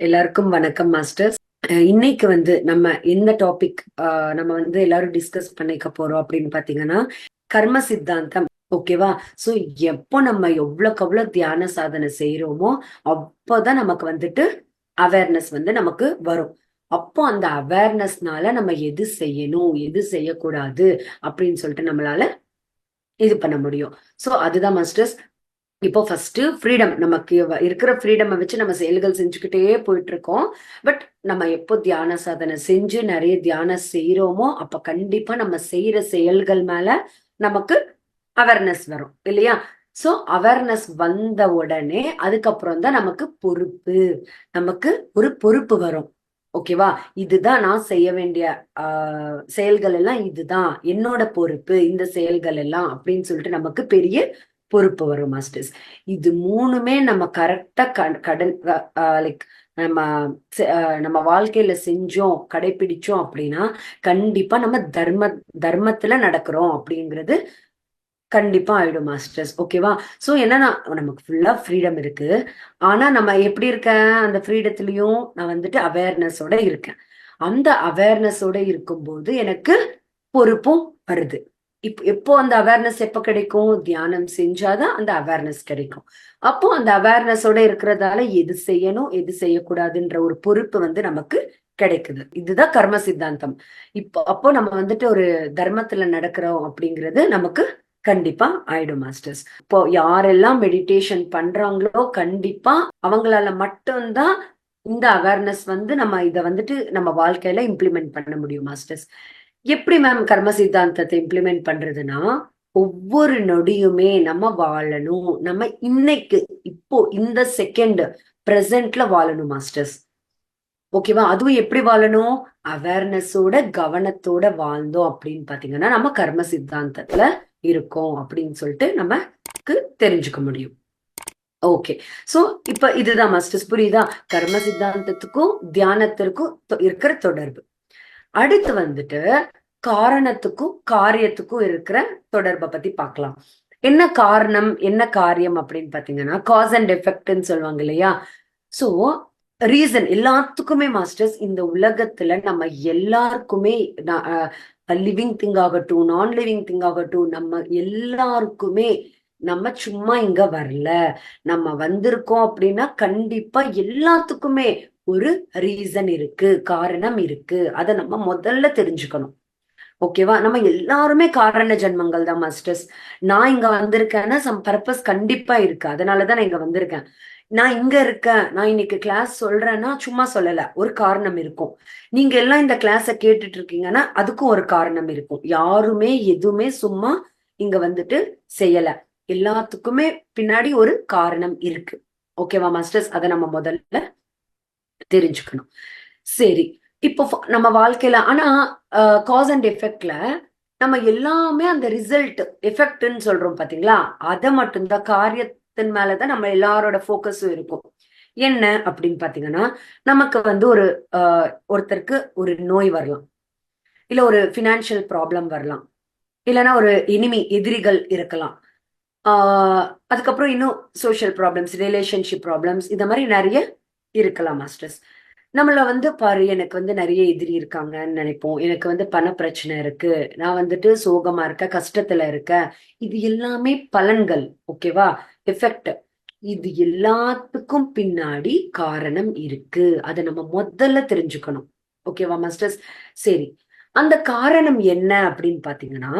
எல்லாருக்கும் வணக்கம் மாஸ்டர்ஸ். இன்னைக்கு வந்து நம்ம எந்த டாபிக் நம்ம வந்து எல்லாரும் டிஸ்கஸ் பண்ணிக்க போறோம் அப்படின்னு பாத்தீங்கன்னா கர்ம சித்தாந்தம். ஓகேவா சோ எப்போ நம்ம எவ்வளவுக்கு எவ்வளவு தியான சாதனை செய்யறோமோ அப்போதான் நமக்கு வந்துட்டு அவேர்னஸ் வந்து நமக்கு வரும். அப்போ அந்த அவேர்னஸ்னால நம்ம எது செய்யணும் எது செய்யக்கூடாது அப்படின்னு சொல்லிட்டு நம்மளால இது பண்ண முடியும். சோ அதுதான் மாஸ்டர்ஸ். இப்போ ஃபர்ஸ்ட் ஃப்ரீடம் நமக்கு இருக்கிற ஃப்ரீடமை வச்சு நம்ம செயல்கள் செஞ்சுக்கிட்டே போயிட்டு இருக்கோம் பட் நம்ம எப்போ தியான சாதனை செஞ்சு நிறைய தியானம் செய்யறோமோ அப்ப கண்டிப்பா நம்ம செய்யற செயல்கள் மேல நமக்கு அவேர்னஸ் வரும் இல்லையா? சோ அவேர்னஸ் வந்த உடனே அதுக்கப்புறம் தான் நமக்கு பொறுப்பு நமக்கு ஒரு பொறுப்பு வரும். ஓகேவா இதுதான் நான் செய்ய வேண்டிய ஆஹ் செயல்கள் எல்லாம் இதுதான். என்னோட பொறுப்பு இந்த செயல்கள் எல்லாம் அப்படின்னு சொல்லிட்டு நமக்கு பெரிய பொறுப்பு வரும் மாஸ்டர்ஸ் இது மூணுமே நம்ம கரெக்டா கடன் லைக் நம்ம செ- நம்ம வாழ்க்கையில செஞ்சோம் கடைபிடிச்சோம் அப்படின்னா கண்டிப்பா நம்ம தர்ம தர்மத்துல நடக்கிறோம் அப்படிங்கிறது கண்டிப்பா ஆயிடும் மாஸ்டர்ஸ் ஓகேவா சோ என்னன்னா நமக்கு ஃபுல்லா ஃப்ரீடம் இருக்கு. ஆனா நம்ம எப்படி இருக்கேன் அந்த ஃப்ரீடத்துலயும் நான் வந்துட்டு அவேர்னஸோட இருக்கேன். அந்த அவேர்னஸோட இருக்கும்போது எனக்கு பொறுப்பும் வருது. இப் எப்போ அந்த அவேர்னஸ் எப்போ கிடைக்கும்? தியானம் செஞ்சாதான் அந்த அவேர்னஸ் கிடைக்கும். அப்போ அந்த அவேர்னஸோட இருக்கிறதால எது செய்யணும் எது செய்யக்கூடாதுன்ற ஒரு பொறுப்பு வந்து நமக்கு கிடைக்குது. இதுதான் கர்ம சித்தாந்தம். இப்போ அப்போ நம்ம வந்துட்டு ஒரு தர்மத்துல நடக்கிறோம் அப்படிங்கிறது நமக்கு கண்டிப்பா ஆயிடும் மாஸ்டர்ஸ் இப்போ யாரெல்லாம் மெடிடேஷன் பண்றாங்களோ கண்டிப்பா அவங்களால மட்டும்தான் இந்த அவேர்னஸ் வந்து நம்ம இதை வந்துட்டு நம்ம வாழ்க்கையில இம்ப்ளிமெண்ட் பண்ண முடியும் மாஸ்டர்ஸ் எப்படி மேம் கர்ம சித்தாந்தத்தை இம்ப்ளிமெண்ட் பண்றதுன்னா ஒவ்வொரு நொடியுமே நம்ம வாழணும். நம்ம இன்னைக்கு இப்போ இந்த செகண்ட் பிரசன்ட்ல வாழணும் மாஸ்டர்ஸ் ஓகேவா அதுவும் எப்படி வாழணும்? அவேர்னஸோட கவனத்தோட வாழ்ந்தோம் அப்படின்னு பாத்தீங்கன்னா நம்ம கர்ம சித்தாந்தத்துல இருக்கோம் அப்படின்னு சொல்லிட்டு நமக்கு தெரிஞ்சுக்க முடியும். ஓகே சோ இப்ப இதுதான் மாஸ்டர்ஸ் புரியுதா? கர்ம சித்தாந்தத்துக்கும் தியானத்திற்கும் தொ- இருக்கிற தொடர்பு. அடுத்து வந்துட்டு காரணத்துக்கும் காரியத்துக்கும் இருக்கிற தொடர்பை பத்தி பார்க்கலாம். என்ன காரணம் என்ன காரியம் அப்படின்னு பாத்தீங்கன்னா காஸ் அண்ட் எஃபெக்ட்னு சொல்லுவாங்க இல்லையா? சோ ரீசன் எல்லாத்துக்குமே மாஸ்டர்ஸ் இந்த உலகத்துல நம்ம எல்லாருக்குமே லிவிங் திங் ஆகட்டும் நான் லிவிங் திங் ஆகட்டும் நம்ம எல்லாருக்குமே நம்ம சும்மா இங்க வரல. நம்ம வந்திருக்கோம் அப்படின்னா கண்டிப்பா எல்லாத்துக்குமே ஒரு ரீசன் இருக்கு காரணம் இருக்கு. அதை நம்ம முதல்ல தெரிஞ்சுக்கணும். ஓகேவா நம்ம எல்லாருமே காரண ஜென்மங்கள் தான் மாஸ்டர்ஸ் நான் இங்க வந்திருக்கேன்னா சம் பர்பஸ் கண்டிப்பா இருக்கு. அதனாலதான் நான் இங்க வந்திருக்கேன். நான் இங்க இருக்கேன். நான் இன்னைக்கு கிளாஸ் சொல்றேன்னா சும்மா சொல்லல. ஒரு காரணம் இருக்கும். நீங்க எல்லாம் இந்த கிளாஸ கேட்டுட்டு இருக்கீங்கன்னா அதுக்கும் ஒரு காரணம் இருக்கும். யாருமே எதுவுமே சும்மா இங்க வந்துட்டு செய்யல. எல்லாத்துக்குமே பின்னாடி ஒரு காரணம் இருக்கு. ஓகேவா மாஸ்டர்ஸ் அதை நம்ம முதல்ல தெரிஞ்சுக்கணும். சரி இப்போ நம்ம வாழ்க்கையில ஆனா காஸ் அண்ட் எஃபெக்ட்ல நம்ம எல்லாமே அந்த ரிசல்ட் எஃபெக்ட்னு சொல்றோம் பாத்தீங்களா? அதை மட்டும்தான் காரியத்தின் மேலதான் நம்ம எல்லாரோட ஃபோக்கஸும் இருக்கும். என்ன அப்படின்னு பாத்தீங்கன்னா நமக்கு வந்து ஒரு ஆஹ், ஒருத்தருக்கு ஒரு நோய் வரலாம். இல்ல ஒரு ஃபினான்ஷியல் ப்ராப்ளம் வரலாம். இல்லைன்னா ஒரு இனிமி எதிரிகள் இருக்கலாம். ஆஹ் அதுக்கப்புறம் இன்னும் சோஷியல் ப்ராப்ளம்ஸ் ரிலேஷன்ஷிப் ப்ராப்ளம்ஸ் இந்த மாதிரி நிறைய இருக்கலாம் மாஸ்டர்ஸ் நம்மள வந்து பாரு எனக்கு வந்து நிறைய எதிரி இருக்காங்கன்னு நினைப்போம். எனக்கு வந்து பண பிரச்சனை இருக்கு. நான் வந்துட்டு சோகமா இருக்கேன் கஷ்டத்துல இருக்க இது எல்லாமே பலன்கள் ஓகேவா எஃபெக்ட் இது எல்லாத்துக்கும் பின்னாடி காரணம் இருக்கு. அதை நம்ம முதல்ல தெரிஞ்சுக்கணும். ஓகேவா மாஸ்டர்ஸ் சரி. அந்த காரணம் என்ன அப்படின்னு பாத்தீங்கன்னா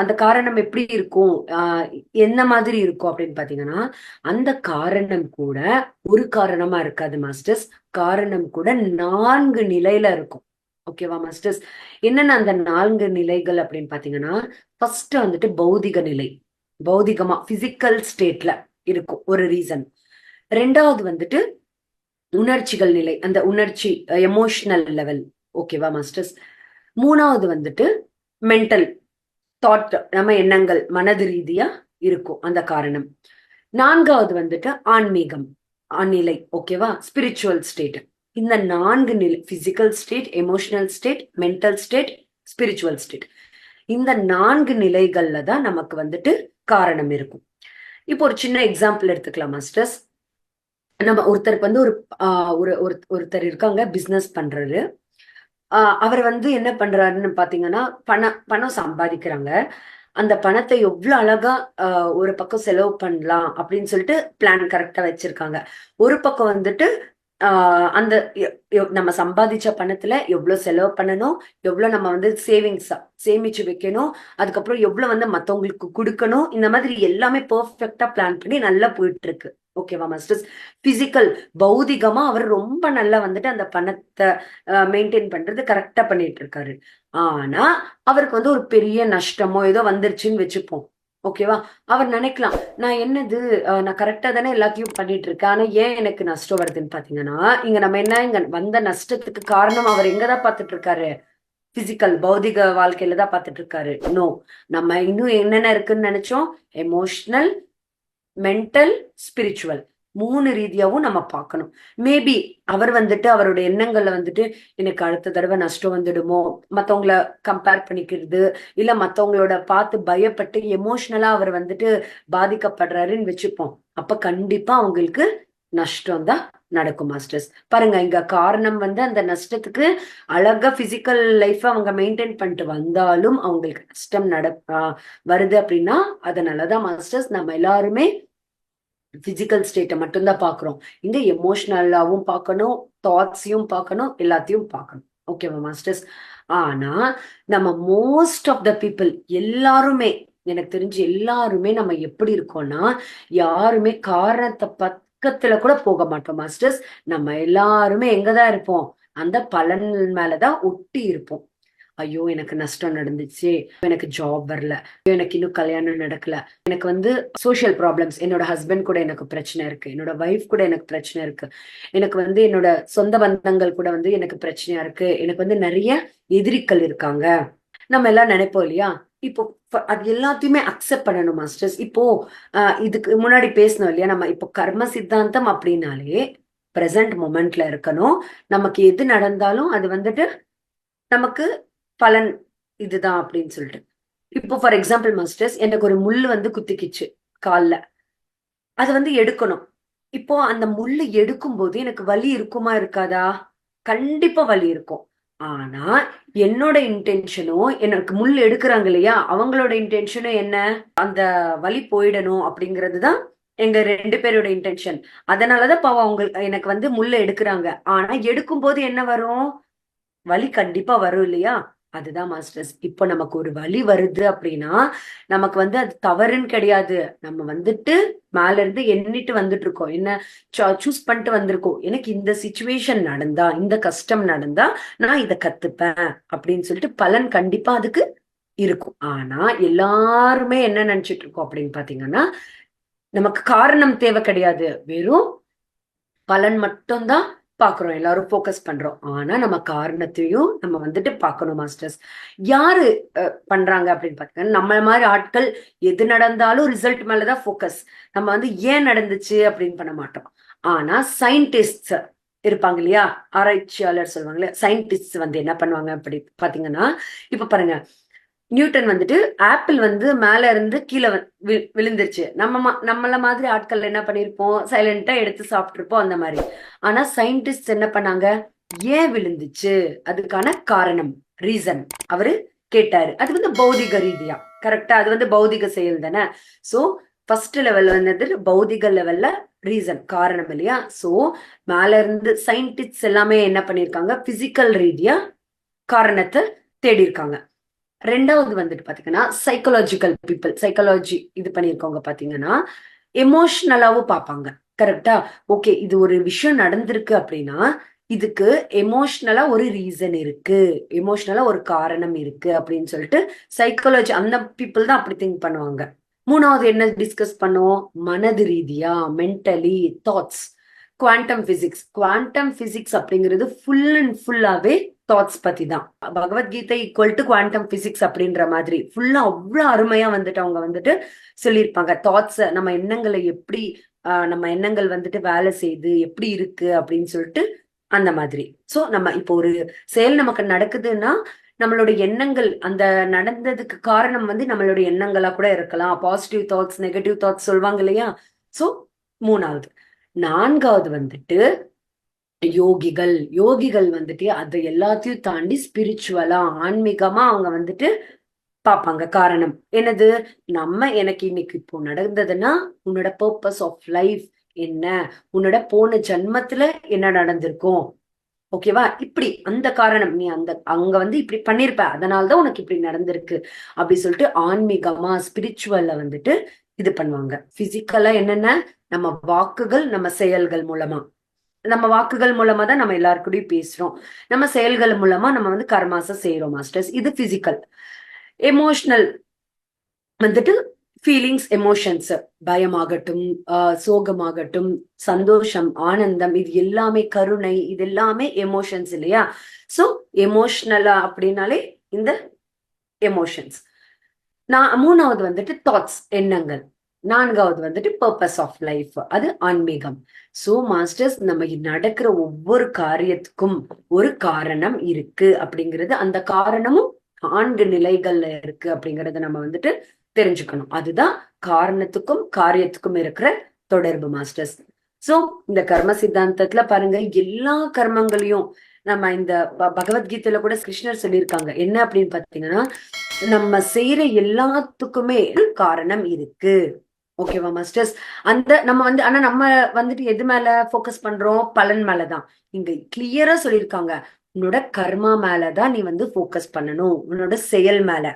அந்த காரணம் எப்படி இருக்கும்? என்ன மாதிரி இருக்கும் அப்படின்னு பாத்தீங்கன்னா அந்த காரணம் கூட ஒரு காரணமா இருக்காது மாஸ்டர்ஸ் காரணம் கூட நான்கு நிலையில இருக்கும். ஓகேவா மாஸ்டர்ஸ் என்னென்ன அந்த நான்கு நிலைகள் அப்படின்னு பாத்தீங்கன்னா ஃபர்ஸ்ட் வந்துட்டு பௌதிக நிலை. பௌதிகமா பிசிக்கல் ஸ்டேட்ல இருக்கும் ஒரு ரீசன் ரெண்டாவது வந்துட்டு உணர்ச்சிகள் நிலை அந்த உணர்ச்சி எமோஷனல் லெவல் ஓகேவா மாஸ்டர்ஸ் மூணாவது வந்துட்டு மென்டல் தாட் நம்ம எண்ணங்கள் மனது ரீதியா இருக்கும் அந்த காரணம். நான்காவது வந்துட்டு ஆன்மீகம் ஆநிலை ஓகேவா ஸ்பிரிச்சுவல் ஸ்டேட் இந்த நான்கு நிலை physical state emotional state mental state spiritual state இந்த நான்கு நிலைகள்ல தான் நமக்கு வந்துட்டு காரணம் இருக்கும். இப்போ ஒரு சின்ன எக்ஸாம்பிள் எடுத்துக்கலாம் மாஸ்டர்ஸ் நம்ம ஒருத்தருக்கு வந்து ஒரு ஒரு ஒருத்தர் இருக்காங்க பிசினஸ் பண்றாரு அவர் வந்து என்ன பண்றாருன்னு பாத்தீங்கன்னா பணம் பணம் சம்பாதிக்கிறாங்க. அந்த பணத்தை எவ்வளவு அழகா ஒரு பக்கம் செலவு பண்ணலாம் அப்படின்னு சொல்லிட்டு பிளான் கரெக்டா வச்சிருக்காங்க. ஒரு பக்கம் வந்துட்டு ஆஹ் அந்த நம்ம சம்பாதிச்ச பணத்துல எவ்வளவு செலவு பண்ணணும் எவ்வளவு நம்ம வந்து சேவிங்ஸ் சேமிச்சு வைக்கணும் அதுக்கப்புறம் எவ்வளவு வந்து மத்தவங்களுக்கு கொடுக்கணும் இந்த மாதிரி எல்லாமே பெர்ஃபெக்டா பிளான் பண்ணி நல்லா போயிட்டு இருக்கு. ஓகேவா மாஸ்டர்ஸ் பிசிக்கல் பௌதிகமா அவர் ரொம்ப நல்லா வந்துட்டு அந்த பணத்தை மெயின்டைன் பண்றது கரெக்டா பண்ணிட்டு இருக்காரு. ஆனா அவருக்கு வந்து ஒரு பெரிய நஷ்டமோ ஏதோ வந்துருச்சுன்னு வச்சுப்போம். ஓகேவா அவர் நினைக்கலாம் நான் என்னது நான் கரெக்டா தானே எல்லாத்தையும் பண்ணிட்டு இருக்கேன் ஆனா ஏன் எனக்கு நஷ்டம் வருதுன்னு பாத்தீங்கன்னா இங்க நம்ம என்ன இங்க வந்த நஷ்டத்துக்கு காரணம் அவர் எங்கதான் பாத்துட்டு இருக்காரு? பிசிக்கல் பௌதிக வாழ்க்கையில தான் பாத்துட்டு இருக்காரு. நோ நம்ம இன்னும் என்னென்ன இருக்குன்னு நினைச்சோம்? எமோஷனல் மென்டல் ஸ்பிரிச்சுவல் மூணு ரீதியாவும் நம்ம பார்க்கணும். மேபி அவர் வந்துட்டு அவரோட எண்ணங்கள்ல வந்துட்டு எனக்கு அடுத்த தடவை நஷ்டம் வந்துடுமோ? மத்தவங்கள கம்பேர் பண்ணிக்கிறது இல்ல மத்தவங்களோட பார்த்து பயப்பட்டு எமோஷ்னலா அவர் வந்துட்டு பாதிக்கப்படுறாருன்னு வச்சுப்போம். அப்ப கண்டிப்பா அவங்களுக்கு நஷ்டம் தான் நடக்கும் மாஸ்டர்ஸ் பாருங்க இங்க காரணம் வந்து அந்த நஷ்டத்துக்கு அழகா பிசிக்கல் லைஃப் அவங்க மெயின்டைன் பண்ணிட்டு வந்தாலும் அவங்களுக்கு நஷ்டம் நட வருது அப்படின்னா அதனாலதான் மாஸ்டர்ஸ் நம்ம எல்லாருமே பிசிக்கல் ஸ்டேட்டை மட்டும்தான் பாக்குறோம் இங்க எமோஷ்னலாகவும் பார்க்கணும் தாட்ஸையும் பார்க்கணும் எல்லாத்தையும் பார்க்கணும். ஓகேவா மாஸ்டர்ஸ் ஆனா நம்ம மோஸ்ட் ஆஃப் த பீப்புள் எல்லாருமே எனக்கு தெரிஞ்சு எல்லாருமே நம்ம எப்படி இருக்கோம்னா யாருமே காரணத்தை பக்கத்துல கூட போக மாட்டோம் மாஸ்டர்ஸ் நம்ம எல்லாருமே எங்கதான் இருப்போம் அந்த பலன் மேலதான் ஒட்டி இருப்போம். ஐயோ எனக்கு நஷ்டம் நடந்துச்சு. எனக்கு ஜாப் வரல. ஐயோ, எனக்கு இன்னும் கல்யாணம் நடக்கல. எனக்கு வந்து சோஷியல் ப்ராப்ளம்ஸ் என்னோட ஹஸ்பண்ட் கூட எனக்கு பிரச்சனை இருக்கு. என்னோட ஒய்ஃப் கூட எனக்கு பிரச்சனை இருக்கு. எனக்கு வந்து என்னோட சொந்த பந்தங்கள் கூட வந்து எனக்கு பிரச்சனையா இருக்கு. எனக்கு வந்து நிறைய எதிரிகள் இருக்காங்க. நம்ம எல்லாம் நினைப்போம் இல்லையா? இப்போ அது எல்லாத்தையுமே அக்செப்ட் பண்ணணும் மாஸ்டர்ஸ் இப்போ இதுக்கு முன்னாடி பேசணும் இல்லையா? நம்ம இப்போ கர்ம சித்தாந்தம் அப்படின்னாலே பிரசன்ட் மொமெண்ட்ல இருக்கணும். நமக்கு எது நடந்தாலும் அது வந்துட்டு நமக்கு பலன் இதுதான் அப்படின்னு சொல்லிட்டு. இப்போ ஃபார் எக்ஸாம்பிள் மாஸ்டர்ஸ் எனக்கு ஒரு முள் வந்து குத்திக்கிச்சு காலில். அது வந்து எடுக்கணும். இப்போ அந்த முள் எடுக்கும்போது எனக்கு வலி இருக்குமா இருக்காதா? கண்டிப்பா வலி இருக்கும். ஆனா என்னோட இன்டென்ஷனும் எனக்கு முள் எடுக்கிறாங்க இல்லையா? அவங்களோட இன்டென்ஷனும் என்ன? அந்த வலி போயிடணும் அப்படிங்கிறது தான் எங்க ரெண்டு பேரோட இன்டென்ஷன் அதனாலதான் பாவம் அவங்க எனக்கு வந்து முள்ள எடுக்கிறாங்க. ஆனா எடுக்கும்போது என்ன வரும்? வலி கண்டிப்பா வரும் இல்லையா? அதுதான் மாஸ்டர்ஸ் இப்போ நமக்கு ஒரு வழி வருது அப்படின்னா நமக்கு வந்து அது தவறுன்னு கிடையாது. நம்ம வந்துட்டு மேல இருந்து எண்ணிட்டு வந்துட்டு இருக்கோம் என்ன சூஸ் பண்ணிட்டு வந்திருக்கோம். எனக்கு இந்த சுச்சுவேஷன் நடந்தா இந்த கஷ்டம் நடந்தா நான் இதை கத்துப்பேன் அப்படின்னு சொல்லிட்டு பலன் கண்டிப்பா அதுக்கு இருக்கும். ஆனா எல்லாருமே என்ன நினைச்சிட்டு இருக்கோம் அப்படின்னு பாத்தீங்கன்னா நமக்கு காரணம் தேவை கிடையாது. வெறும் பலன் மட்டும்தான் பாக்குறோம் எல்லாரும் ஃபோக்கஸ் பண்றோம். ஆனா நம்ம காரணத்தையும் நம்ம வந்துட்டு பார்க்கணும் மாஸ்டர்ஸ் யாரு பண்றாங்க அப்படின்னு பாத்தீங்கன்னா நம்ம மாதிரி ஆட்கள் எது நடந்தாலும் ரிசல்ட் மேலதான் ஃபோக்கஸ் நம்ம வந்து ஏன் நடந்துச்சு அப்படின்னு பண்ண மாட்டோம். ஆனா சயின்டிஸ்ட் இருப்பாங்க இல்லையா? ஆராய்ச்சியாளர் சொல்லுவாங்க இல்லையா? சயின்டிஸ்ட் வந்து என்ன பண்ணுவாங்க அப்படி பாத்தீங்கன்னா இப்ப பாருங்க நியூட்டன் வந்துட்டு ஆப்பிள் வந்து மேல இருந்து கீழே வி- விழுந்துருச்சு. நம்ம நம்மள மாதிரி ஆட்கள் என்ன பண்ணிருப்போம்? சைலண்டா எடுத்து சாப்பிட்டுருப்போம் அந்த மாதிரி. ஆனா சயின்டிஸ்ட் என்ன பண்ணாங்க? ஏன் விழுந்துச்சு? அதுக்கான காரணம் ரீசன் அவரு கேட்டாரு. அது வந்து பௌதிக ரீதியா. கரெக்டா அது வந்து பௌதிக செயல் தானே? சோ ஃபர்ஸ்ட் லெவல் வந்தது பௌதிக லெவல்ல ரீசன் காரணம் இல்லையா? சோ மேல இருந்து சயின்டிஸ்ட் எல்லாமே என்ன பண்ணிருக்காங்க? பிசிக்கல் ரீதியா காரணத்தை தேடி இருக்காங்க ரெண்டாவது வந்துட்டு பாத்தீங்கன்னா சைக்காலஜிக்கல் பீப்புள் சைக்காலஜி இது பண்ணியிருக்கவங்க பாத்தீங்கன்னா எமோஷனலாவும் பார்ப்பாங்க. கரெக்டா ஓகே இது ஒரு விஷயம் நடந்திருக்கு அப்படின்னா இதுக்கு எமோஷ்னலா ஒரு ரீசன் இருக்கு. எமோஷ்னலா ஒரு காரணம் இருக்கு அப்படின்னு சொல்லிட்டு சைக்காலஜி அந்த பீப்புள் தான் அப்படி திங்க் பண்ணுவாங்க. மூணாவது என்ன டிஸ்கஸ் பண்ணுவோம்? மனது ரீதியா mentally thoughts quantum physics quantum physics அப்படிங்கிறது ஃபுல் அண்ட் ஃபுல்லாவே தாட்ஸ் பத்தி தான் Bhagavad Gita equal to quantum physics அப்படின்ற மாதிரி ஃபுல்லா அவ்வளவு அருமையா வந்துட்டு அவங்க வந்துட்டு சொல்லியிருப்பாங்க. தாட்ஸ் நம்ம எண்ணங்களை எப்படி நம்ம எண்ணங்கள் வந்துட்டு வேலை செய்யுது எப்படி இருக்கு அப்படின்னு சொல்லிட்டு அந்த மாதிரி. சோ நம்ம இப்போ ஒரு செயல் நமக்கு நடக்குதுன்னா நம்மளோட எண்ணங்கள் அந்த நடந்ததுக்கு காரணம் வந்து நம்மளோட எண்ணங்களா கூட இருக்கலாம். பாசிட்டிவ் தாட்ஸ் நெகட்டிவ் தாட்ஸ் சொல்லுவாங்க இல்லையா? சோ மூணாவது. நான்காவது வந்துட்டு யோகிகள் யோகிகள் வந்துட்டு அதை எல்லாத்தையும் தாண்டி ஸ்பிரிச்சுவலா ஆன்மீகமா அவங்க வந்துட்டு பார்ப்பாங்க. காரணம் என்னது? நம்ம எனக்கு இன்னைக்கு இப்போ நடந்ததுன்னா உன்னோட பர்பஸ் ஆஃப் லைஃப் என்ன? உன்னோட போன ஜன்மத்துல என்ன நடந்திருக்கும்? ஓகேவா இப்படி அந்த காரணம். நீ அந்த அங்க வந்து இப்படி பண்ணிருப்ப. அதனாலதான் உனக்கு இப்படி நடந்திருக்கு. அப்படி சொல்லிட்டு ஆன்மீகமா ஸ்பிரிச்சுவல்ல வந்துட்டு இது பண்ணுவாங்க. பிசிக்கலா என்னென்ன? நம்ம வாக்குகள் நம்ம செயல்கள் மூலமா. நம்ம வாக்குகள் மூலமா தான் நம்ம எல்லாருக்கூடயும் பேசுறோம். நம்ம செயல்கள் மூலமா நம்ம வந்து கர்மாச செய்யறோம் மாஸ்டர்ஸ் இது பிசிக்கல் எமோஷனல் வந்துட்டு ஃபீலிங்ஸ் எமோஷன்ஸ் பயமாகட்டும் ஆஹ் சோகமாகட்டும் சந்தோஷம் ஆனந்தம் இது எல்லாமே கருணை இது எல்லாமே எமோஷன்ஸ் இல்லையா? சோ எமோஷ்னலா அப்படின்னாலே இந்த எமோஷன்ஸ் நான் மூணாவது வந்துட்டு தாட்ஸ் எண்ணங்கள். நான்காவது வந்துட்டு பர்பஸ் ஆஃப் லைஃப் அது ஆன்மீகம். சோ மாஸ்டர்ஸ் நம்ம நடக்கிற ஒவ்வொரு காரியத்துக்கும் ஒரு காரணம் இருக்கு அப்படிங்கிறது அந்த காரணமும் நான்கு நிலைகள்ல இருக்கு அப்படிங்கறத நம்ம வந்துட்டு தெரிஞ்சுக்கணும். அதுதான் காரணத்துக்கும் காரியத்துக்கும் இருக்கிற தொடர்பு மாஸ்டர்ஸ் சோ இந்த கர்ம சித்தாந்தத்துல பாருங்க எல்லா கர்மங்களையும் நம்ம இந்த பகவத்கீதையில கூட கிருஷ்ணர் சொல்லியிருக்காங்க. என்ன அப்படின்னு பாத்தீங்கன்னா நம்ம செய்யற எல்லாத்துக்குமே காரணம் இருக்கு. ஓகேவா மாஸ்டர்ஸ் அந்த நம்ம வந்து ஆனா நம்ம வந்துட்டு எது மேல போக்கஸ் பண்றோம்? பலன் மேலதான். இங்க கிளியரா சொல்லியிருக்காங்க. உன்னோட கர்மா மேலதான் நீ வந்து போக்கஸ் பண்ணணும். உன்னோட செயல் மேல.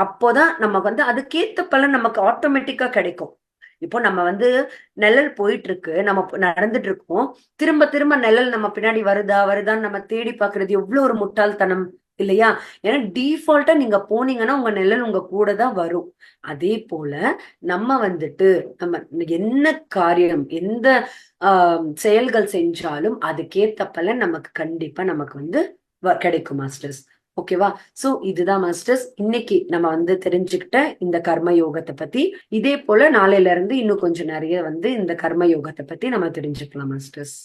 அப்போதான் நமக்கு வந்து அதுக்கேத்த பலன் நமக்கு ஆட்டோமேட்டிக்கா கிடைக்கும். இப்போ நம்ம வந்து நிழல் போயிட்டு இருக்கு நம்ம நடந்துட்டு இருக்கோம் திரும்ப திரும்ப நிழல் நம்ம பின்னாடி வருதா? வருதான்னு நம்ம தேடி பாக்குறது எவ்வளவு ஒரு முட்டாள்தனம். இல்லையா? ஏன்னா டிஃபால்ட்டா நீங்க போனீங்கன்னா உங்க நிழல் உங்க கூட தான் வரும். அதே போல நம்ம வந்துட்டு நம்ம என்ன காரியம் எந்த ஆஹ் செயல்கள் செஞ்சாலும் அதுக்கேத்தப்பல நமக்கு கண்டிப்பா நமக்கு வந்து கிடைக்கும் மாஸ்டர்ஸ் ஓகேவா? சோ இதுதான் மாஸ்டர்ஸ் இன்னைக்கு நம்ம வந்து தெரிஞ்சுக்கிட்ட இந்த கர்ம யோகத்தை பத்தி. இதே போல நாளையில இருந்து இன்னும் கொஞ்சம் நிறைய வந்து இந்த கர்ம யோகத்தை பத்தி நம்ம தெரிஞ்சுக்கலாம் மாஸ்டர்ஸ்